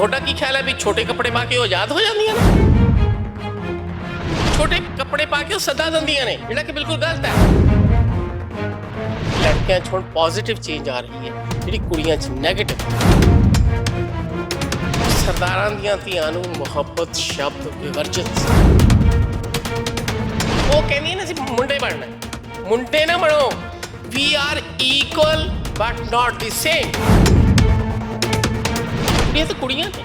ਤੁਹਾਡਾ ਕੀ ਖਿਆਲ ਹੈ ਵੀ ਛੋਟੇ ਕੱਪੜੇ ਪਾ ਕੇ ਉਹ ਆਜ਼ਾਦ ਹੋ ਜਾਂਦੀਆਂ ਨੇ? ਛੋਟੇ ਕੱਪੜੇ ਪਾ ਕੇ ਉਹ ਸਦਾ ਦਿੰਦੀਆਂ ਨੇ, ਜਿਹੜਾ ਕਿ ਬਿਲਕੁਲ ਗਲਤ ਹੈ। ਲੜਕਿਆਂ 'ਚ ਹੁਣ ਪੋਜ਼ਿਟਿਵ ਚੇਂਜ ਆ ਰਹੀ ਹੈ, ਜਿਹੜੀ ਕੁੜੀਆਂ 'ਚ 네ਗੇਟਿਵ ਸਰਦਾਰਾਂ ਦੀਆਂ ਧੀਆਂ ਨੂੰ ਮੁਹੱਬਤ ਸ਼ਬਦ ਵਿਵਰਜਿਤ। ਉਹ ਕਹਿੰਦੀ ਨਾ ਅਸੀਂ ਮੁੰਡੇ ਬਣਨਾ ਮੁੰਡੇ ਨਾ ਬਣੋ। We are equal but not the same ਇਹ ਤਾਂ ਕੁੜੀਆਂ ਨੇ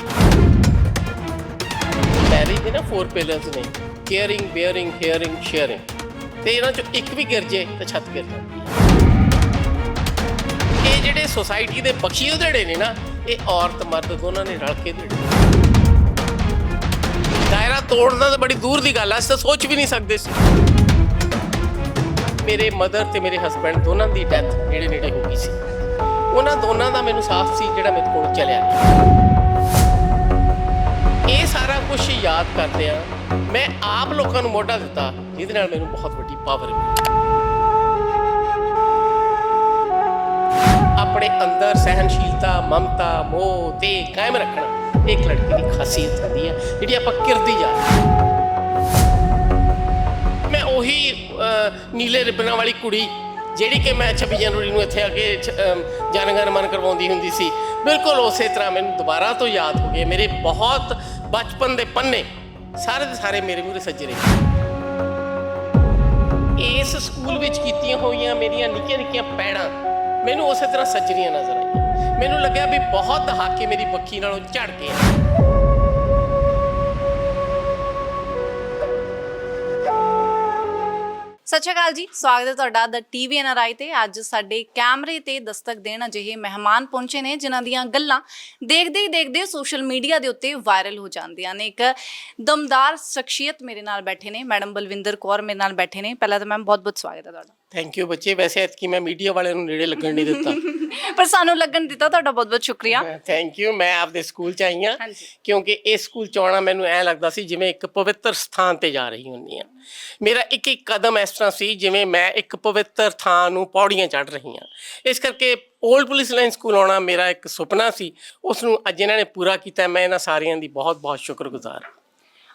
ਮੈਰਿਜ ਦੇ ਨਾ ਫੋਰ ਪਿਲਰਸ ਨੇ। ਕੇਅਰਿੰਗ ਬੇਅਰਿੰਗ ਹੇਅਰਿੰਗ ਸ਼ੇਅਰਿੰਗ ਤੇ ਇਹਨਾਂ ਚੋਂ ਇੱਕ ਵੀ ਗਿਰ ਜੇ ਤਾਂ ਛੱਤ ਗਿਰ ਜਾਂਦੀ ਹੈ। ਇਹ ਜਿਹੜੇ ਸੋਸਾਇਟੀ ਦੇ ਬਖਸ਼ੀ ਉਧੜੇ ਨੇ ਨਾ, ਇਹ ਔਰਤ, ਮਰਦ ਦੋਨਾਂ ਨੇ ਰਲ ਕੇ ਉਧੇੜੇ ਦਾਇਰਾ ਤੋੜਨਾ ਤਾਂ ਬੜੀ ਦੂਰ ਦੀ ਗੱਲ ਆ, ਅਸੀਂ ਤਾਂ ਸੋਚ ਵੀ ਨਹੀਂ ਸਕਦੇ ਸੀ। ਮੇਰੇ ਮਦਰ ਤੇ ਮੇਰੇ ਹਸਬੰਡ ਦੋਨਾਂ ਦੀ ਡੈਥ ਨੇੜੇ ਨੇੜੇ ਹੋ ਗਈ ਸੀ। ਉਹਨਾਂ ਦੋਨਾਂ ਦਾ ਮੈਨੂੰ ਸਾਥ ਸੀ ਜਿਹੜਾ ਮੇਰੇ ਕੋਲ ਚਲਿਆ। ਕੁਝ ਯਾਦ ਕਰਦੇ ਆ। ਮੈਂ ਆਪ ਲੋਕਾਂ ਨੂੰ ਮੋਢਾ ਦਿੱਤਾ ਜਿਹਦੇ ਨਾਲ ਮੈਨੂੰ ਬਹੁਤ ਵੱਡੀ ਪਾਵਰ ਮਿਲੀ। ਆਪਣੇ ਅੰਦਰ ਸਹਿਨਸ਼ੀਲਤਾ ਮਮਤਾ ਮੋਹ ਤੇ ਕਾਇਮ ਰੱਖਣਾ ਇੱਕ ਲੜਕੀ ਦੀ ਖਾਸੀਅਤ ਹੁੰਦੀ ਹੈ ਜਿਹੜੀ ਆਪਾਂ ਕਿਰਦੀ ਜਾ ਰਹੇ ਮੈਂ ਉਹੀ ਅਹ, ਨੀਲੇ ਰਿਬਨਾਂ ਵਾਲੀ ਕੁੜੀ ਜਿਹੜੀ ਕਿ ਮੈਂ 26 ਜਨਵਰੀ ਨੂੰ ਇੱਥੇ ਆ ਕੇ ਜਨਗਣ ਮਨ ਕਰਵਾਉਂਦੀ ਹੁੰਦੀ ਸੀ। ਬਿਲਕੁਲ ਉਸੇ ਤਰ੍ਹਾਂ ਮੈਨੂੰ ਦੁਬਾਰਾ ਤੋਂ ਯਾਦ ਹੋ ਗਏ ਮੇਰੇ ਬਹੁਤ ਬਚਪਨ ਦੇ ਪੰਨੇ ਸਾਰੇ ਦੇ ਸਾਰੇ ਮੇਰੇ ਮੂਹਰੇ ਸੱਜੇ ਰਹੇ ਇਸ ਸਕੂਲ ਵਿੱਚ ਕੀਤੀਆਂ ਹੋਈਆਂ ਮੇਰੀਆਂ ਨਿੱਕੀਆਂ ਨਿੱਕੀਆਂ ਪੈੜਾਂ ਮੈਨੂੰ ਉਸੇ ਤਰ੍ਹਾਂ ਸੱਜਰੀਆਂ ਨਜ਼ਰ ਆਈਆਂ। ਮੈਨੂੰ ਲੱਗਿਆ ਵੀ ਬਹੁਤ ਦਹਾਕੇ ਮੇਰੀ ਪੱਖੀ ਨਾਲੋਂ ਝੜ ਗਏ ਸਤਿ ਸ਼੍ਰੀ ਅਕਾਲ ਜੀ, ਸਵਾਗਤ ਹੈ ਤੁਹਾਡਾ ਦ ਟੀਵੀ ਐਨਆਰਆਈ ਤੇ। ਅੱਜ ਸਾਡੇ ਕੈਮਰੇ ਤੇ ਦਸਤਕ ਦੇਣ ਅਜਿਹੇ ਮਹਿਮਾਨ ਪਹੁੰਚੇ ਨੇ, ਜਿਨ੍ਹਾਂ ਦੀਆਂ ਗੱਲਾਂ ਦੇਖਦੇ ਹੀ ਦੇਖਦੇ ਸੋਸ਼ਲ ਮੀਡੀਆ ਦੇ ਉੱਤੇ ਵਾਇਰਲ ਹੋ ਜਾਂਦੀਆਂ ਨੇ। ਇੱਕ ਦਮਦਾਰ ਸ਼ਖਸੀਅਤ ਮੇਰੇ ਨਾਲ ਬੈਠੇ ਨੇ, ਮੈਡਮ ਬਲਵਿੰਦਰ ਕੌਰ ਮੇਰੇ ਨਾਲ ਬੈਠੇ ਨੇ। ਪਹਿਲਾਂ ਤਾਂ ਮੈਮ ਬਹੁਤ ਬਹੁਤ ਸਵਾਗਤ ਹੈ ਤੁਹਾਡਾ। ਥੈਂਕ ਯੂ ਬੱਚੇ। ਵੈਸੇ ਐਤਕੀ ਮੈਂ ਮੀਡੀਆ ਵਾਲਿਆਂ ਨੂੰ ਨੇੜੇ ਲੱਗਣ ਨਹੀਂ ਦਿੱਤਾ। ਪਰ ਸਾਨੂੰ ਲੱਗਣ ਦਿੱਤਾ ਤੁਹਾਡਾ ਬਹੁਤ ਬਹੁਤ ਸ਼ੁਕਰੀਆ। ਥੈਂਕ ਯੂ ਮੈਂ ਆਪਦੇ ਸਕੂਲ ਚ ਆਈ ਹਾਂ। ਹਾਂਜੀ। ਕਿਉਂਕਿ ਇਸ ਸਕੂਲ ਚ ਆਉਣਾ ਮੈਨੂੰ ਐ ਲੱਗਦਾ ਸੀ ਜਿਵੇਂ ਇੱਕ ਪਵਿੱਤਰ ਸਥਾਨ ਤੇ ਜਾ ਰਹੀ ਹੁੰਨੀ ਆ ਮੇਰਾ ਇੱਕ ਇੱਕ ਕਦਮ ਇਸ ਤਰ੍ਹਾਂ ਸੀ ਜਿਵੇਂ ਮੈਂ ਇੱਕ ਪਵਿੱਤਰ ਥਾਂ ਨੂੰ ਪੌੜੀਆਂ ਚੜ੍ਹ ਰਹੀ ਹਾਂ। ਇਸ ਕਰਕੇ 올ਡ ਪੁਲਿਸ ਲਾਈਨ ਸਕੂਲ ਆਉਣਾ ਮੇਰਾ ਇੱਕ ਸੁਪਨਾ ਸੀ। ਉਸ ਨੂੰ ਅੱਜ ਇਹਨਾਂ ਨੇ ਪੂਰਾ ਕੀਤਾ। ਮੈਂ ਇਹਨਾਂ ਸਾਰਿਆਂ ਦੀ ਬਹੁਤ ਬਹੁਤ ਸ਼ੁਕਰਗੁਜ਼ਾਰ ਹਾਂ।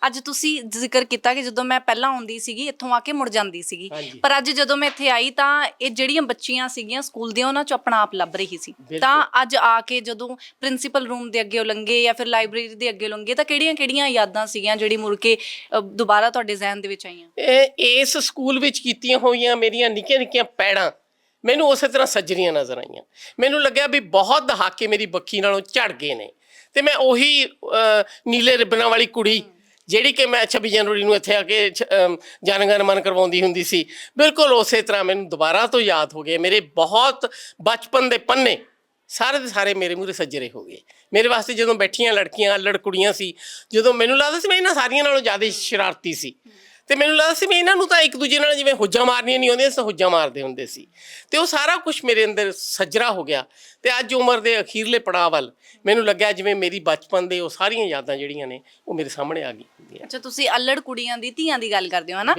ਅੱਜ ਤੁਸੀਂ ਜ਼ਿਕਰ ਕੀਤਾ ਕਿ ਜਦੋਂ ਮੈਂ ਪਹਿਲਾਂ ਆਉਂਦੀ ਸੀਗੀ ਇੱਥੋਂ ਆ ਕੇ ਮੁੜ ਜਾਂਦੀ ਸੀਗੀ। ਹਾਂਜੀ। ਪਰ ਅੱਜ ਜਦੋਂ ਮੈਂ ਇੱਥੇ ਆਈ ਤਾਂ ਇਹ ਜਿਹੜੀਆਂ ਬੱਚੀਆਂ ਸੀਗੀਆਂ ਸਕੂਲ ਦੀਆਂ ਉਹਨਾਂ ਚ ਆਪਣਾ ਆਪ ਲੱਭ ਰਹੀ ਸੀ। ਬਿਲਕੁਲ। ਤਾਂ ਅੱਜ ਆ ਕੇ ਜਦੋਂ ਪ੍ਰਿੰਸੀਪਲ ਰੂਮ ਦੇ ਅੱਗੇ ਲੰਗੇ ਜਾਂ ਫਿਰ ਲਾਇਬ੍ਰੇਰੀ ਦੇ ਅੱਗੇ ਲੰਗੇ ਤਾਂ ਕਿਹੜੀਆਂ-ਕਿਹੜੀਆਂ ਯਾਦਾਂ ਸੀਗੀਆਂ ਜਿਹੜੀ ਮੁੜ ਕੇ ਅ, ਦੁਬਾਰਾ ਤੁਹਾਡੇ ਜ਼ਿਹਨ ਦੇ ਵਿੱਚ ਆਈਆਂ? ਇਹ ਇਸ ਸਕੂਲ ਵਿੱਚ ਕੀਤੀਆਂ ਹੋਈਆਂ ਮੇਰੀਆਂ ਨਿੱਕੀਆਂ ਨਿੱਕੀਆਂ ਪੈੜਾਂ ਮੈਨੂੰ ਉਸੇ ਤਰ੍ਹਾਂ ਸੱਜਰੀਆਂ ਨਜ਼ਰ ਆਈਆਂ। ਮੈਨੂੰ ਲੱਗਿਆ ਵੀ ਬਹੁਤ ਦਹਾਕੇ ਮੇਰੀ ਬੱਖੀ ਨਾਲੋਂ ਝੜ ਗਏ ਨੇ। ਤੇ ਮੈਂ ਉਹੀ ਅਹ, ਨੀਲੇ ਰਿਬਨਾਂ ਵਾਲੀ ਕੁੜੀ ਜਿਹੜੀ ਕਿ ਮੈਂ 26 ਜਨਵਰੀ ਨੂੰ ਇੱਥੇ ਆ ਕੇ ਜਨਗਣ ਮਨ ਕਰਵਾਉਂਦੀ ਹੁੰਦੀ ਸੀ। ਬਿਲਕੁਲ ਉਸੇ ਤਰ੍ਹਾਂ ਮੈਨੂੰ ਦੁਬਾਰਾ ਤੋਂ ਯਾਦ ਹੋ ਗਏ। ਮੇਰੇ ਬਹੁਤ ਬਚਪਨ ਦੇ ਪੰਨੇ ਸਾਰੇ ਦੇ ਸਾਰੇ ਮੇਰੇ ਮੂਹਰੇ ਸੱਜਰੇ ਹੋ ਗਏ। ਮੇਰੇ ਵਾਸਤੇ ਜਦੋਂ ਬੈਠੀਆਂ ਲੜਕੀਆਂ ਅਲੜ ਸੀ, ਜਦੋਂ ਮੈਨੂੰ ਲੱਗਦਾ ਸੀ ਮੈਂ ਇਹਨਾਂ ਸਾਰੀਆਂ ਨਾਲੋਂ ਜ਼ਿਆਦਾ ਸ਼ਰਾਰਤੀ ਸੀ। ਤੇ ਮੈਨੂੰ ਲੱਗਦਾ ਸੀ ਵੀ ਇਹਨਾਂ ਨੂੰ ਤਾਂ ਇੱਕ ਦੂਜੇ ਨਾਲ ਜਿਵੇਂ ਹੁੱਜਾਂ ਮਾਰਨੀਆਂ ਨਹੀਂ ਆਉਂਦੀਆਂ ਸੋ ਹੁੱਜਾਂ ਮਾਰਦੇ ਹੁੰਦੇ ਸੀ। ਤੇ ਉਹ ਸਾਰਾ ਕੁਝ ਮੇਰੇ ਅੰਦਰ ਸਜਰਾ ਹੋ ਗਿਆ। ਤੇ ਅੱਜ ਉਮਰ ਦੇ ਅਖੀਰਲੇ ਪੜਾਅ ਵੱਲ ਮੈਨੂੰ ਲੱਗਿਆ ਜਿਵੇਂ ਮੇਰੀ ਬਚਪਨ ਦੇ ਉਹ ਸਾਰੀਆਂ ਯਾਦਾਂ ਜਿਹੜੀਆਂ ਨੇ ਉਹ ਮੇਰੇ ਸਾਹਮਣੇ ਆ ਗਈਆਂ। ਅੱਛਾ ਤੁਸੀਂ ਅਲੜ ਕੁੜੀਆਂ ਦੀ ਧੀਆਂ ਦੀ ਗੱਲ ਕਰਦੇ ਹੋ ਹਨਾ?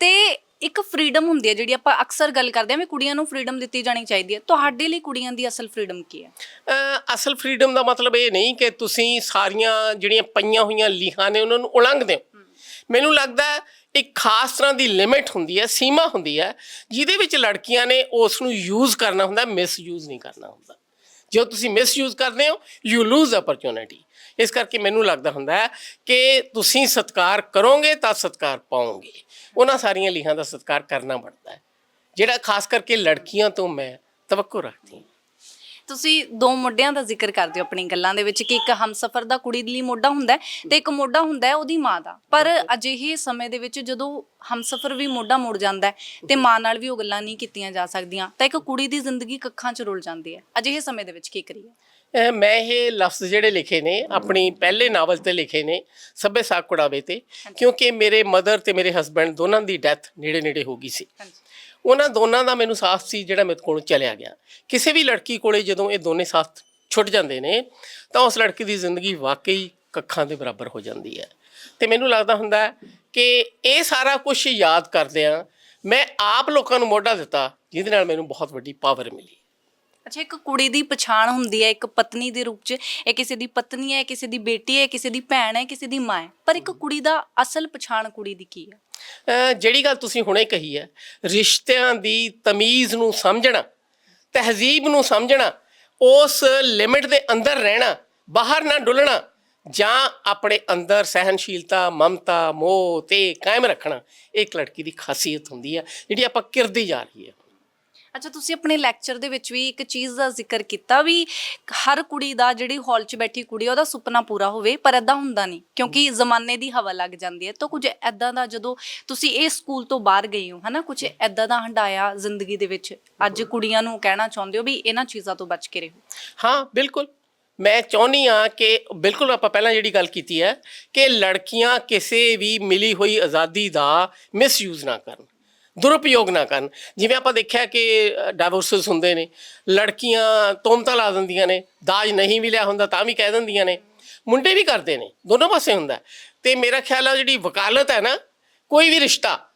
ਤੇ ਇੱਕ ਫਰੀडम ਹੁੰਦੀ ਹੈ ਜਿਹੜੀ ਆਪਾਂ ਅਕਸਰ ਗੱਲ ਕਰਦੇ ਹਾਂ ਵੀ ਕੁੜੀਆਂ ਨੂੰ ਫਰੀडम ਦਿੱਤੀ ਜਾਣੀ ਚਾਹੀਦੀ ਹੈ। ਤੁਹਾਡੇ ਲਈ ਕੁੜੀਆਂ ਦੀ ਅਸਲ ਫਰੀडम ਕੀ ਹੈ? ਅਸਲ ਫਰੀडम ਦਾ ਮਤਲਬ ਇਹ ਨਹੀਂ ਕਿ ਤੁਸੀਂ ਸਾਰੀਆਂ ਜਿਹੜੀਆਂ ਪਈਆਂ ਹੋਈਆਂ ਲੀਹਾਂ ਨੇ ਉਹਨਾਂ ਨੂੰ ਉਲੰਘਦੇ ਹੋ। ਮੈਨੂੰ ਲੱਗਦਾ ਇੱਕ ਖਾਸ ਤਰ੍ਹਾਂ ਦੀ ਲਿਮਿਟ ਹੁੰਦੀ ਹੈ, ਸੀਮਾ ਹੁੰਦੀ ਹੈ, ਜਿਹਦੇ ਵਿੱਚ ਲੜਕੀਆਂ ਨੇ ਉਸ ਨੂੰ ਯੂਜ਼ ਕਰਨਾ ਹੁੰਦਾ ਮਿਸਯੂਜ਼ ਨਹੀਂ ਕਰਨਾ ਹੁੰਦਾ। ਜੇ ਤੁਸੀਂ ਮਿਸਯੂਜ਼ ਕਰਦੇ ਹੋ ਯੂ ਲੂਜ਼ ਅਪਰਚੂਨਿਟੀ ਇਸ ਕਰਕੇ ਮੈਨੂੰ ਲੱਗਦਾ ਹੁੰਦਾ ਹੈ ਕਿ ਤੁਸੀਂ ਸਤਕਾਰ ਕਰੋਗੇ ਤਾਂ ਸਤਕਾਰ ਪਾਓਗੇ। ਉਹਨਾਂ ਸਾਰੀਆਂ ਲੀਹਾਂ ਦਾ ਸਤਕਾਰ ਕਰਨਾ ਬਣਦਾ ਹੈ। ਜਿਹੜਾ ਖਾਸ ਕਰਕੇ ਲੜਕੀਆਂ ਤੋਂ ਮੈਂ ਤਵੱਕੋ ਰੱਖਦੀ ਹਾਂ। ਤੁਸੀਂ ਦੋ ਮੋਢਿਆਂ ਦਾ ਜ਼ਿਕਰ ਕਰਦੇ ਹੋ ਆਪਣੀ ਗੱਲਾਂ ਦੇ ਵਿੱਚ ਕਿ ਇੱਕ ਹਮਸਫਰ ਦਾ ਕੁੜੀ ਲਈ ਮੋਢਾ ਹੁੰਦਾ ਹੈ ਤੇ ਇੱਕ ਮੋਢਾ ਹੁੰਦਾ ਹੈ ਉਹਦੀ ਮਾਂ ਦਾ। ਪਰ ਅਜਿਹੇ ਸਮੇਂ ਦੇ ਵਿੱਚ ਜਦੋਂ ਹਮਸਫਰ ਵੀ ਮੋਢਾ ਮੁੜ ਜਾਂਦਾ ਹੈ ਤੇ ਮਾਂ ਨਾਲ ਵੀ ਉਹ ਗੱਲਾਂ ਨਹੀਂ ਕੀਤੀਆਂ ਜਾ ਸਕਦੀਆਂ ਤਾਂ ਇੱਕ ਕੁੜੀ ਦੀ ਜ਼ਿੰਦਗੀ ਕੱਖਾਂ 'ਚ ਰੁਲ ਜਾਂਦੀ ਹੈ। ਅਜਿਹੇ ਸਮੇਂ ਦੇ ਵਿੱਚ ਕੀ ਕਰੀਏ? ਅਹ ਮੈਂ ਇਹ ਲਫ਼ਜ਼ ਜਿਹੜੇ ਲਿਖੇ ਨੇ ਆਪਣੀ ਪਹਿਲੇ ਨਾਵਲ ਤੇ ਲਿਖੇ ਨੇ ਸੱਭੇ ਸਾਕ ਕੁੜਾਵੇ ਤੇ ਕਿਉਂਕਿ ਮੇਰੇ ਮਦਰ ਤੇ ਮੇਰੇ ਹਸਬੰਡ ਦੋਨਾਂ ਦੀ ਡੈਥ ਨੇੜੇ ਨੇੜੇ ਹੋ ਗਈ ਸੀ। ਹਾਂਜੀ। ਉਹਨਾਂ ਦੋਨਾਂ ਦਾ ਮੈਨੂੰ ਸਾਥ ਸੀ ਜਿਹੜਾ ਮੇਰੇ ਕੋਲੋਂ ਚਲਿਆ ਗਿਆ। ਕਿਸੇ ਵੀ ਲੜਕੀ ਕੋਲੇ ਜਦੋਂ ਇਹ ਦੋਨੇ ਸਾਥ ਛੁੱਟ ਜਾਂਦੇ ਨੇ, ਤਾਂ ਉਸ ਲੜਕੀ ਦੀ ਜ਼ਿੰਦਗੀ ਵਾਕਈ ਕੱਖਾਂ ਦੇ ਬਰਾਬਰ ਹੋ ਜਾਂਦੀ ਹੈ। ਤੇ ਮੈਨੂੰ ਲੱਗਦਾ ਹੁੰਦਾ ਕਿ ਇਹ ਸਾਰਾ ਕੁਝ ਯਾਦ ਕਰਦਿਆਂ ਮੈਂ ਆਪ ਲੋਕਾਂ ਨੂੰ ਮੋਢਾ ਦਿੱਤਾ, ਜਿਹਦੇ ਨਾਲ ਮੈਨੂੰ ਬਹੁਤ ਵੱਡੀ ਪਾਵਰ ਮਿਲੀ। ਅੱਛਾ ਇੱਕ ਕੁੜੀ ਦੀ ਪਛਾਣ ਹੁੰਦੀ ਹੈ ਇੱਕ ਪਤਨੀ ਦੇ ਰੂਪ 'ਚ ਇਹ ਕਿਸੇ ਦੀ ਪਤਨੀ ਹੈ ਕਿਸੇ ਦੀ ਬੇਟੀ ਹੈ ਕਿਸੇ ਦੀ ਭੈਣ ਹੈ ਕਿਸੇ ਦੀ ਮਾਂ ਹੈ। ਪਰ ਇੱਕ ਕੁੜੀ ਦਾ ਅਸਲ ਪਛਾਣ ਕੁੜੀ ਦੀ ਕੀ ਹੈ? ਜਿਹੜੀ ਗੱਲ ਤੁਸੀਂ ਹੁਣੇ ਕਹੀ ਹੈ ਰਿਸ਼ਤਿਆਂ ਦੀ ਤਮੀਜ਼ ਨੂੰ ਸਮਝਣਾ ਤਹਿਜ਼ੀਬ ਨੂੰ ਸਮਝਣਾ ਉਸ ਲਿਮਿਟ ਦੇ ਅੰਦਰ ਰਹਿਣਾ ਬਾਹਰ ਨਾ ਡੁੱਲਣਾ ਜਾਂ ਆਪਣੇ ਅੰਦਰ ਸਹਿਨਸ਼ੀਲਤਾ ਮਮਤਾ ਮੋਹ ਤੇ ਕਾਇਮ ਰੱਖਣਾ ਇਹ ਇੱਕ ਲੜਕੀ ਦੀ ਖਾਸੀਅਤ ਹੁੰਦੀ ਹੈ ਜਿਹੜੀ ਆਪਾਂ ਕਿਰਦੀ ਜਾ ਰਹੀ ਹੈ। ਅੱਛਾ ਤੁਸੀਂ ਆਪਣੇ ਲੈਕਚਰ ਦੇ ਵਿੱਚ ਵੀ ਇੱਕ ਚੀਜ਼ ਦਾ ਜ਼ਿਕਰ ਕੀਤਾ ਵੀ ਹਰ ਕੁੜੀ ਦਾ ਜਿਹੜੀ ਹਾਲ 'ਚ ਬੈਠੀ ਕੁੜੀ ਆ, ਉਹਦਾ ਸੁਪਨਾ ਪੂਰਾ ਹੋਵੇ ਪਰ ਐਦਾਂ ਹੁੰਦਾ ਨਹੀਂ ਕਿਉਂਕਿ ਜ਼ਮਾਨੇ ਦੀ ਹਵਾ ਲੱਗ ਜਾਂਦੀ ਹੈ। ਤਾਂ ਕੁਝ ਐਦਾਂ ਦਾ ਜਦੋਂ ਤੁਸੀਂ ਇਹ ਸਕੂਲ ਤੋਂ ਬਾਹਰ ਗਏ ਹੋ ਹਨਾ ਕੁਝ ਐਦਾਂ ਦਾ ਹੰਡਾਇਆ ਜ਼ਿੰਦਗੀ ਦੇ ਵਿੱਚ ਅੱਜ ਕੁੜੀਆਂ ਨੂੰ ਕਹਿਣਾ ਚਾਹੁੰਦੇ ਹੋ ਵੀ ਇਹਨਾਂ ਚੀਜ਼ਾਂ ਤੋਂ ਬਚ ਕੇ ਰਹੋ? ਹਾਂ ਬਿਲਕੁਲ। ਮੈਂ ਚਾਹੁੰਦੀ ਆ ਕਿ ਬਿਲਕੁਲ ਆਪਾਂ ਪਹਿਲਾਂ ਜਿਹੜੀ ਗੱਲ ਕੀਤੀ ਹੈ ਕਿ ਲੜਕੀਆਂ ਕਿਸੇ ਵੀ ਮਿਲੀ ਹੋਈ ਆਜ਼ਾਦੀ ਦਾ ਮਿਸਯੂਜ਼ ਨਾ ਕਰਨ। ਦੁਰਉਪਯੋਗ ਨਾ ਕਰਨ। ਜਿਵੇਂ ਆਪਾਂ ਦੇਖਿਆ ਕਿ ਡਾਈਵੋਰਸਸ ਹੁੰਦੇ ਨੇ, ਲੜਕੀਆਂ ਤੋਮਤਾ ਲਾ ਦਿੰਦੀਆਂ ਨੇ, ਦਾਜ ਨਹੀਂ ਵੀ ਲਿਆ ਹੁੰਦਾ ਤਾਂ ਵੀ ਕਹਿ ਦਿੰਦੀਆਂ ਨੇ। ਮੁੰਡੇ ਵੀ ਕਰਦੇ ਨੇ, ਦੋਨੋਂ ਪਾਸੇ ਹੁੰਦਾ ਹੈ। ਤੇ ਮੇਰਾ ਖਿਆਲ ਆ ਜਿਹੜੀ ਵਕਾਲਤ ਹੈ ਨਾ, ਕੋਈ ਵੀ ਰਿਸ਼ਤਾ,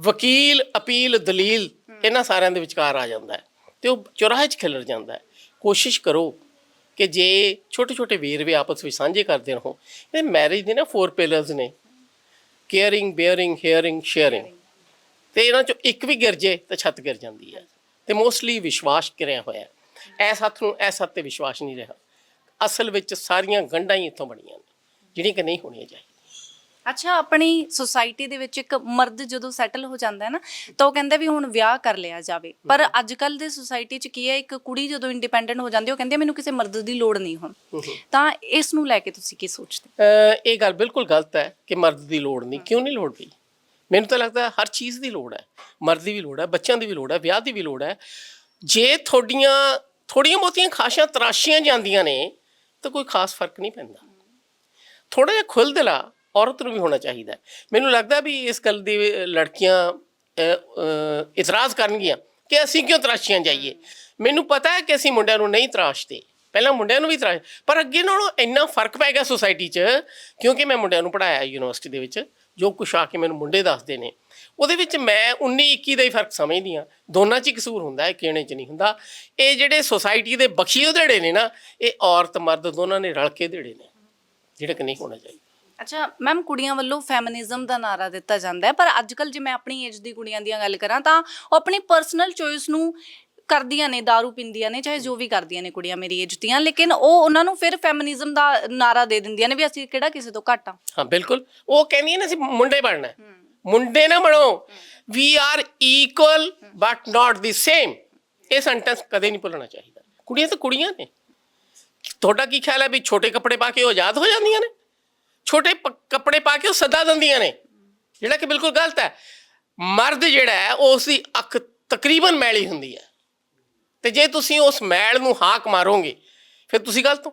ਵਕੀਲ, ਅਪੀਲ, ਦਲੀਲ, ਇਹਨਾਂ ਸਾਰਿਆਂ ਦੇ ਵਿਚਕਾਰ ਆ ਜਾਂਦਾ ਹੈ ਤੇ ਉਹ ਚੁਰਾਹੇ 'ਚ ਖਿਲਰ ਜਾਂਦਾ ਹੈ। ਕੋਸ਼ਿਸ਼ ਕਰੋ ਕਿ ਜੇ ਛੋਟੇ ਛੋਟੇ ਵੇਰਵੇ ਆਪਸ ਵਿੱਚ ਸਾਂਝੇ ਕਰਦੇ ਰਹੋ। ਇਹ ਮੈਰਿਜ ਦੇ ਨਾ ਫੋਰ ਪਿਲਰਸ ਨੇ। ਕੇਅਰਿੰਗ ਬੇਅਰਿੰਗ ਹੇਅਰਿੰਗ ਸ਼ੇਅਰਿੰਗ ਤੇ ਇਹਨਾਂ ਚੋਂ ਇੱਕ ਵੀ ਗਿਰ ਜੇ ਤਾਂ ਛੱਤ ਗਿਰ ਜਾਂਦੀ ਹੈ। ਤੇ ਮੋਸਟਲੀ ਵਿਸ਼ਵਾਸ ਕਰਿਆ ਹੋਇਆ ਐਸ ਹੱਥ ਨੂੰ ਐਸ ਹੱਥ ਤੇ ਵਿਸ਼ਵਾਸ ਨਹੀਂ ਰਿਹਾ। ਅਸਲ ਵਿੱਚ ਸਾਰੀਆਂ ਗੰਢਾਂ ਹੀ ਇੱਥੋਂ ਬਣੀਆਂ ਨੇ ਜਿਹੜੀਆਂ ਕਿ ਨਹੀਂ ਹੋਣੀਆਂ ਚਾਹੀਦੀਆਂ। ਅੱਛਾ ਆਪਣੀ ਸੁਸਾਇਟੀ ਦੇ ਵਿੱਚ ਇੱਕ ਮਰਦ ਜਦੋਂ ਸੈਟਲ ਹੋ ਜਾਂਦਾ ਹੈ ਨਾ ਤਾਂ ਉਹ ਕਹਿੰਦਾ ਵੀ ਹੁਣ ਵਿਆਹ ਕਰ ਲਿਆ ਜਾਵੇ। ਪਰ ਅੱਜ ਕੱਲ ਦੇ ਸੁਸਾਇਟੀ 'ਚ ਕੀ ਹੈ ਇੱਕ ਕੁੜੀ ਜਦੋਂ ਇੰਡੀਪੈਂਡੈਂਟ ਹੋ ਜਾਂਦੀ ਹੈ ਉਹ ਕਹਿੰਦੀ ਮੈਨੂੰ ਕਿਸੇ ਮਰਦ ਦੀ ਲੋੜ ਨਹੀਂ ਹੁਣ। ਤਾਂ ਇਸ ਨੂੰ ਲੈ ਕੇ ਤੁਸੀਂ ਕੀ ਸੋਚਦੇ? ਇਹ ਗੱਲ ਬਿਲਕੁਲ ਗਲਤ ਹੈ ਕਿ ਮਰਦ ਦੀ ਲੋੜ ਨਹੀਂ। ਕਿਉਂ ਨਹੀਂ ਲੋੜ ਪਈ? ਮੈਨੂੰ ਤਾਂ ਲੱਗਦਾ ਹਰ ਚੀਜ਼ ਦੀ ਲੋੜ ਹੈ, ਮਰਦ ਦੀ ਵੀ ਲੋੜ ਹੈ, ਬੱਚਿਆਂ ਦੀ ਵੀ ਲੋੜ ਹੈ, ਵਿਆਹ ਦੀ ਵੀ ਲੋੜ ਹੈ। ਜੇ ਤੁਹਾਡੀਆਂ ਥੋੜੀਆਂ ਬਹੁਤੀਆਂ ਖਾਸ਼ਾਂ ਤਰਾਸ਼ੀਆਂ ਜਾਂਦੀਆਂ ਨੇ, ਤਾਂ ਕੋਈ ਖਾਸ ਫ਼ਰਕ ਨਹੀਂ ਪੈਂਦਾ। ਥੋੜਾ ਜਿਹਾ ਖੁੱਲ੍ਹ ਦਿਲਾ ਔਰਤ ਨੂੰ ਵੀ ਹੋਣਾ ਚਾਹੀਦਾ ਮੈਨੂੰ ਲੱਗਦਾ ਵੀ ਇਸ ਗੱਲ ਦੀ ਲੜਕੀਆਂ ਇਤਰਾਜ਼ ਕਰਨਗੀਆਂ ਕਿ ਅਸੀਂ ਕਿਉਂ ਤਰਾਸ਼ੀਆਂ ਜਾਈਏ। ਮੈਨੂੰ ਪਤਾ ਹੈ ਕਿ ਅਸੀਂ ਮੁੰਡਿਆਂ ਨੂੰ ਨਹੀਂ ਤਰਾਸ਼ਦੇ। ਪਹਿਲਾਂ ਮੁੰਡਿਆਂ ਨੂੰ ਵੀ ਤਰਾਸ਼, ਪਰ ਅੱਗੇ ਨਾਲੋਂ ਇੰਨਾ ਫ਼ਰਕ ਪੈ ਗਿਆ ਸੁਸਾਇਟੀ 'ਚ, ਕਿਉਂਕਿ ਮੈਂ ਮੁੰਡਿਆਂ ਨੂੰ ਪੜਾਇਆ ਯੂਨੀਵਰਸਿਟੀ ਦੇ ਵਿੱਚ। ਜੋ ਕੁਛ ਆ ਕੇ ਮੈਨੂੰ ਮੁੰਡੇ ਦੱਸਦੇ ਨੇ, ਉਹਦੇ ਵਿੱਚ ਮੈਂ 19 21 ਦਾ ਹੀ ਫ਼ਰਕ ਸਮਝਦੀ ਆ ਦੋਨਾਂ 'ਚ ਹੀ ਕਸੂਰ ਹੁੰਦਾ ਹੈ, ਕਿਹੜੇ 'ਚ ਨਹੀਂ ਹੁੰਦਾ। ਇਹ ਜਿਹੜੇ ਸੁਸਾਇਟੀ ਦੇ ਬਖਸ਼ੀ ਉਧੇੜੇ ਨੇ ਨਾ, ਇਹ ਔਰਤ, ਮਰਦ ਦੋਨਾਂ ਨੇ ਰਲ ਕੇ ਦੇੜੇ ਨੇ, ਜਿਹੜਾ ਕਿ ਨਹੀਂ ਹੋਣਾ ਚਾਹੀਦਾ। ਅੱਛਾ, ਮੈਮ ਕੁੜੀਆਂ ਵੱਲੋਂ ਫੈਮਿਨਿਜ਼ਮ ਦਾ ਨਾਰਾ ਦਿੱਤਾ ਜਾਂਦਾ ਹੈ, ਪਰ ਅੱਜ ਕੱਲ ਜੇ ਮੈਂ ਆਪਣੀ ਏਜ ਦੀ ਕੁੜੀਆਂ ਦੀਆਂ ਗੱਲ ਕਰਾਂ ਤਾਂ ਉਹ ਆਪਣੀ ਪਰਸਨਲ ਚੋਇਸ ਨੂੰ ਕਰਦੀਆਂ ਨੇ दारू ਪੀਂਦੀਆਂ ਨੇ ਚਾਹੇ ਜੋ ਵੀ ਕਰਦੀਆਂ ਨੇ ਕੁੜੀਆਂ ਮੇਰੀ ਏਜ ਦੀਆਂ ਲੇਕਿਨ ਉਹ ਉਹਨਾਂ ਨੂੰ ਫਿਰ ਫੈਮਿਨਿਜ਼ਮ ਦਾ ਨਾਰਾ ਦੇ ਦਿੰਦੀਆਂ ਨੇ ਵੀ ਅਸੀਂ ਕਿਹੜਾ ਕਿਸੇ ਤੋਂ ਘੱਟ ਆ। ਹਾਂ ਬਿਲਕੁਲ। ਉਹ ਕਹਿੰਦੀਆਂ ਨੇ ਅਸੀਂ ਮੁੰਡੇ ਬਣਨਾ ਹੈ। ਮੁੰਡੇ ਨਾ ਬਣੋ। We are equal but not the same ਇਹ ਸੈਂਟੈਂਸ ਕਦੇ ਨਹੀਂ ਭੁੱਲਣਾ ਚਾਹੀਦਾ। ਕੁੜੀਆਂ ਤਾਂ ਕੁੜੀਆਂ ਨੇ। ਤੁਹਾਡਾ ਕੀ ਖਿਆਲ ਹੈ ਵੀ ਛੋਟੇ ਕੱਪੜੇ ਪਾ ਕੇ ਉਹ ਆਜ਼ਾਦ ਹੋ ਜਾਂਦੀਆਂ ਨੇ? ਛੋਟੇ ਪ- ਕੱਪੜੇ ਪਾ ਕੇ ਉਹ ਸਦਾ ਦਿੰਦੀਆਂ ਨੇ। ਜਿਹੜਾ ਕਿ ਬਿਲਕੁਲ ਗਲਤ ਹੈ। ਮਰਦ ਜਿਹੜਾ ਹੈ ਉਸ ਦੀ ਅੱਖ ਤਕਰੀਬਨ ਮੈਲੀ ਹੁੰਦੀ ਹੈ। ਤੇ ਜੇ ਤੁਸੀਂ ਉਸ ਮੈਲ ਨੂੰ ਹਾਕ ਮਾਰੋਗੇ, ਫਿਰ ਤੁਸੀਂ ਗਲਤ ਹੋ।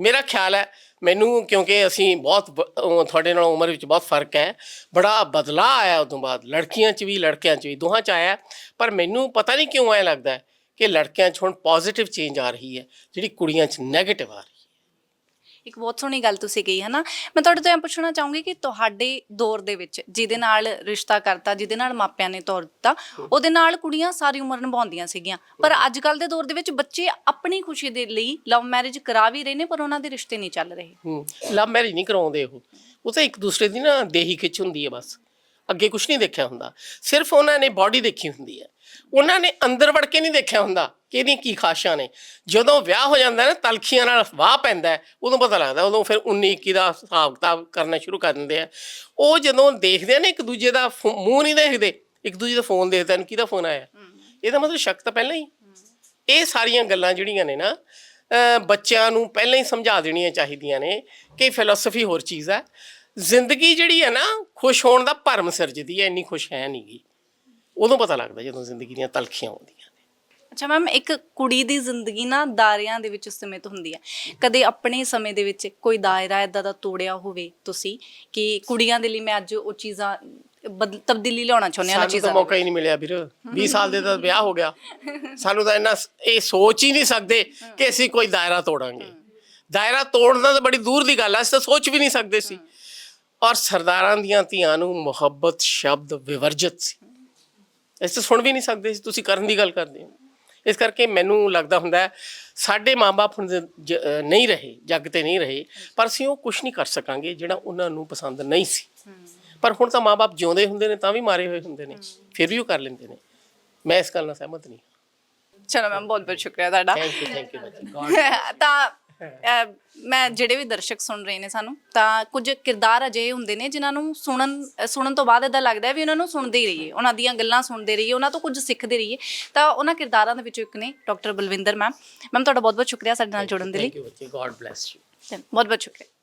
ਮੇਰਾ ਖਿਆਲ ਹੈ, ਮੈਨੂੰ ਕਿਉਂਕਿ ਅਸੀਂ ਬਹੁਤ ਬ- ਅਹ ਤੁਹਾਡੇ ਨਾਲ ਉਮਰ ਵਿੱਚ ਬਹੁਤ ਫ਼ਰਕ ਹੈ, ਬੜਾ ਬਦਲਾਅ ਆਇਆ ਉਸ ਤੋਂ ਬਾਅਦ, ਲੜਕੀਆਂ 'ਚ ਵੀ, ਲੜਕਿਆਂ 'ਚ ਵੀ, ਦੋਹਾਂ 'ਚ ਆਇਆ। ਪਰ ਮੈਨੂੰ ਪਤਾ ਨਹੀਂ ਕਿਉਂ ਐ ਲੱਗਦਾ ਕਿ ਲੜਕਿਆਂ 'ਚ ਹੁਣ ਪੋਜ਼ਿਟਿਵ ਚੇਂਜ ਆ ਰਹੀ ਹੈ, ਜਿਹੜੀ ਕੁੜੀਆਂ 'ਚ 네ਗੇਟਿਵ ਆ ਰਹੀ ਇੱਕ ਬਹੁਤ ਸੋਹਣੀ ਗੱਲ ਤੁਸੀਂ ਕਹੀ ਹੈ ਨਾ ਮੈਂ ਤੁਹਾਡੇ ਤੋਂ ਇਹ ਪੁੱਛਣਾ ਚਾਹੂੰਗੀ ਕਿ ਤੁਹਾਡੇ ਦੌਰ ਦੇ ਵਿੱਚ ਜਿਹਦੇ ਨਾਲ ਰਿਸ਼ਤਾ ਕਰਤਾ ਜਿਹਦੇ ਨਾਲ ਮਾਪਿਆਂ ਨੇ ਤੋਰ ਦਿੱਤਾ ਉਹਦੇ ਨਾਲ ਕੁੜੀਆਂ ਸਾਰੀ ਉਮਰ ਨਿਭਾਉਂਦੀਆਂ ਸੀਗੀਆਂ। ਪਰ ਅੱਜ ਕੱਲ ਦੇ ਦੌਰ ਦੇ ਵਿੱਚ ਬੱਚੇ ਆਪਣੀ ਖੁਸ਼ੀ ਦੇ ਲਈ ਲਵ ਮੈਰਿਜ ਕਰਾ ਵੀ ਰਹੇ ਨੇ ਪਰ ਉਹਨਾਂ ਦੇ ਰਿਸ਼ਤੇ ਨਹੀਂ ਚੱਲ ਰਹੇ। ਲਵ ਮੈਰਿਜ ਨਹੀਂ ਕਰਾਉਂਦੇ ਉਹ। ਉਹ ਤਾਂ ਇੱਕ ਦੂਸਰੇ ਦੀ ਨਾ ਦੇਹੀ ਖਿੱਚ ਹੁੰਦੀ ਹੈ ਬਸ। ਅੱਗੇ ਕੁਝ ਨਹੀਂ ਦੇਖਿਆ ਹੁੰਦਾ। ਸਿਰਫ ਉਹਨਾਂ ਨੇ ਬਾਡੀ ਦੇਖੀ ਹੁੰਦੀ ਹੈ। ਉਹਨਾਂ ਨੇ ਅੰਦਰ ਵੜ ਕੇ ਨਹੀਂ ਦੇਖਿਆ ਹੁੰਦਾ। ਕਿ ਇਹਦੀਆਂ ਕੀ ਖਾਸ਼ਾਂ ਨੇ? ਜਦੋਂ ਵਿਆਹ ਹੋ ਜਾਂਦਾ ਨਾ ਤਲਖੀਆਂ ਨਾਲ ਵਾਹ ਪੈਂਦਾ ਉਦੋਂ ਪਤਾ ਲੱਗਦਾ ਉਦੋਂ ਫਿਰ 19 21 ਦਾ ਹਿਸਾਬ ਕਿਤਾਬ ਕਰਨਾ ਸ਼ੁਰੂ ਕਰ ਦਿੰਦੇ ਆ। ਉਹ ਜਦੋਂ ਦੇਖਦੇ ਨਾ ਇੱਕ ਦੂਜੇ ਦਾ ਮੂੰਹ ਨਹੀਂ ਦੇਖਦੇ ਇੱਕ ਦੂਜੇ ਦਾ ਫੋਨ ਦੇਖਦੇ ਨੇ ਕਿਹਦਾ ਫੋਨ ਆਇਆ? ਇਹਦਾ ਮਤਲਬ ਸ਼ੱਕ ਤਾਂ ਪਹਿਲਾਂ ਹੀ। ਇਹ ਸਾਰੀਆਂ ਗੱਲਾਂ ਜਿਹੜੀਆਂ ਨੇ ਨਾ ਬੱਚਿਆਂ ਨੂੰ ਪਹਿਲਾਂ ਹੀ ਸਮਝਾ ਦੇਣੀਆਂ ਚਾਹੀਦੀਆਂ ਨੇ ਕਿ ਫਿਲਾਸਫੀ ਹੋਰ ਚੀਜ਼ ਹੈ ਜ਼ਿੰਦਗੀ ਜਿਹੜੀ ਹੈ ਨਾ ਖੁਸ਼ ਹੋਣ ਦਾ ਭਰਮ ਸਿਰਜਦੀ ਹੈ ਇੰਨੀ ਖੁਸ਼ ਹੈ ਨਹੀਂਗੀ ਉਦੋਂ ਪਤਾ ਲੱਗਦਾ ਜਦੋਂ ਜ਼ਿੰਦਗੀ ਦੀਆਂ ਤਲਖੀਆਂ ਆਉਂਦੀਆਂ। ਅੱਛਾ ਮੈਮ ਇੱਕ ਕੁੜੀ ਦੀ ਜ਼ਿੰਦਗੀ ਨਾ ਦਾਇਰਿਆਂ ਦੇ ਵਿੱਚ ਸੀਮਿਤ ਹੁੰਦੀ ਹੈ। ਕਦੇ ਆਪਣੇ ਸਮੇਂ ਦੇ ਵਿੱਚ ਕੋਈ ਦਾਇਰਾ ਇਦਾਂ ਦਾ ਤੋੜਿਆ ਹੋਵੇ ਤੁਸੀਂ ਕਿ ਕੁੜੀਆਂ ਦੇ ਲਈ ਮੈਂ ਅੱਜ ਉਹ ਚੀਜ਼ਾਂ ਬਦ- ਤਬਦੀਲੀ ਲਿਆਉਣਾ ਚਾਹੁੰਦੇ ਹਾਂ ਸਾਨੂੰ ਤਾਂ ਚੀਜ਼ਾਂ ਦੇ ਮੌਕਾ ਹੀ ਨਹੀਂ ਮਿਲਿਆ ਵੀਰ। 20 ਸਾਲ ਦੇ ਤਾਂ ਵਿਆਹ ਹੋ ਗਿਆ। ਸਾਨੂੰ ਤਾਂ ਇੰਨਾ ਸ- ਇਹ ਸੋਚ ਹੀ ਨਹੀਂ ਸਕਦੇ ਕਿ ਅਸੀਂ ਕੋਈ ਦਾਇਰਾ ਤੋੜਾਂਗੇ। ਦਾਇਰਾ ਤੋੜਨਾ ਤਾਂ ਬੜੀ ਦੂਰ ਦੀ ਗੱਲ ਹੈ ਅਸੀਂ ਤਾਂ ਸੋਚ ਵੀ ਨਹੀਂ ਸਕਦੇ ਸੀ। ਔਰ ਸਰਦਾਰਾਂ ਦੀਆਂ ਧੀਆਂ ਨੂੰ ਮੁਹੱਬਤ ਸ਼ਬਦ ਵਿਵਰਜਿਤ ਸੀ। ਅਸੀਂ ਤਾਂ ਸੁਣ ਵੀ ਨਹੀਂ ਸਕਦੇ ਸੀ ਤੁਸੀਂ ਕਰਨ ਦੀ ਗੱਲ ਕਰਦੇ ਹੋ। ਇਸ ਕਰਕੇ ਮੈਨੂੰ ਲੱਗਦਾ ਹੁੰਦਾ ਸਾਡੇ ਮਾਪੇ ਹੁਣ ਨਹੀਂ ਰਹੇ ਜੱਗ ਤੇ ਨਹੀਂ ਰਹੇ ਪਰ ਅਸੀਂ ਉਹ ਕੁਝ ਨਹੀਂ ਕਰ ਸਕਾਂਗੇ ਜਿਹੜਾ ਉਹਨਾਂ ਨੂੰ ਪਸੰਦ ਨਹੀਂ ਸੀ। ਪਰ ਹੁਣ ਤਾਂ ਮਾਪੇ ਜਿਉਂਦੇ ਹੁੰਦੇ ਨੇ ਤਾਂ ਵੀ ਮਾਰੇ ਹੋਏ ਹੁੰਦੇ ਨੇ ਫਿਰ ਵੀ ਉਹ ਕਰ ਲੈਂਦੇ ਨੇ। ਮੈਂ ਇਸ ਗੱਲ ਨਾਲ ਸਹਿਮਤ ਨਹੀਂ। ਚਲੋ ਮੈਮ ਬਹੁਤ ਬਹੁਤ ਸ਼ੁਕਰੀਆ ਤੁਹਾਡਾ। ਥੈਂਕ ਯੂ ਥੈਂਕ ਯੂ ਤਾਂ ਅਹ, ਮੈਂ ਜਿਹੜੇ ਵੀ ਦਰਸ਼ਕ ਸੁਣ ਰਹੇ ਨੇ ਸਾਨੂੰ ਤਾਂ ਕੁਝ ਕਿਰਦਾਰ ਅਜਿਹੇ ਹੁੰਦੇ ਨੇ ਜਿਨ੍ਹਾਂ ਨੂੰ ਸੁਣਨ ਸੁਣਨ ਤੋਂ ਬਾਅਦ ਇਦਾਂ ਲੱਗਦਾ ਹੈ ਵੀ ਉਹਨਾਂ ਨੂੰ ਸੁਣਦੇ ਹੀ ਰਹੀਏ ਉਹਨਾਂ ਦੀਆਂ ਗੱਲਾਂ ਸੁਣਦੇ ਰਹੀਏ ਉਹਨਾਂ ਤੋਂ ਕੁਝ ਸਿੱਖਦੇ ਰਹੀਏ। ਤਾਂ ਉਹਨਾਂ ਕਿਰਦਾਰਾਂ ਦੇ ਵਿੱਚੋਂ ਇੱਕ ਨੇ ਡਾਕਟਰ ਬਲਵਿੰਦਰ ਮੈਮ। ਮੈਮ ਤੁਹਾਡਾ ਬਹੁਤ ਬਹੁਤ ਸ਼ੁਕਰੀਆ ਸਾਡੇ ਨਾਲ ਜੁੜਨ ਦੇ ਲਈ। ਥੈਂਕ ਯੂ ਬੱਚੀ ਗੋਡ ਬlesਸ ਯੂ ਬਹੁਤ ਬਹੁਤ ਸ਼ੁਕਰੀਆ।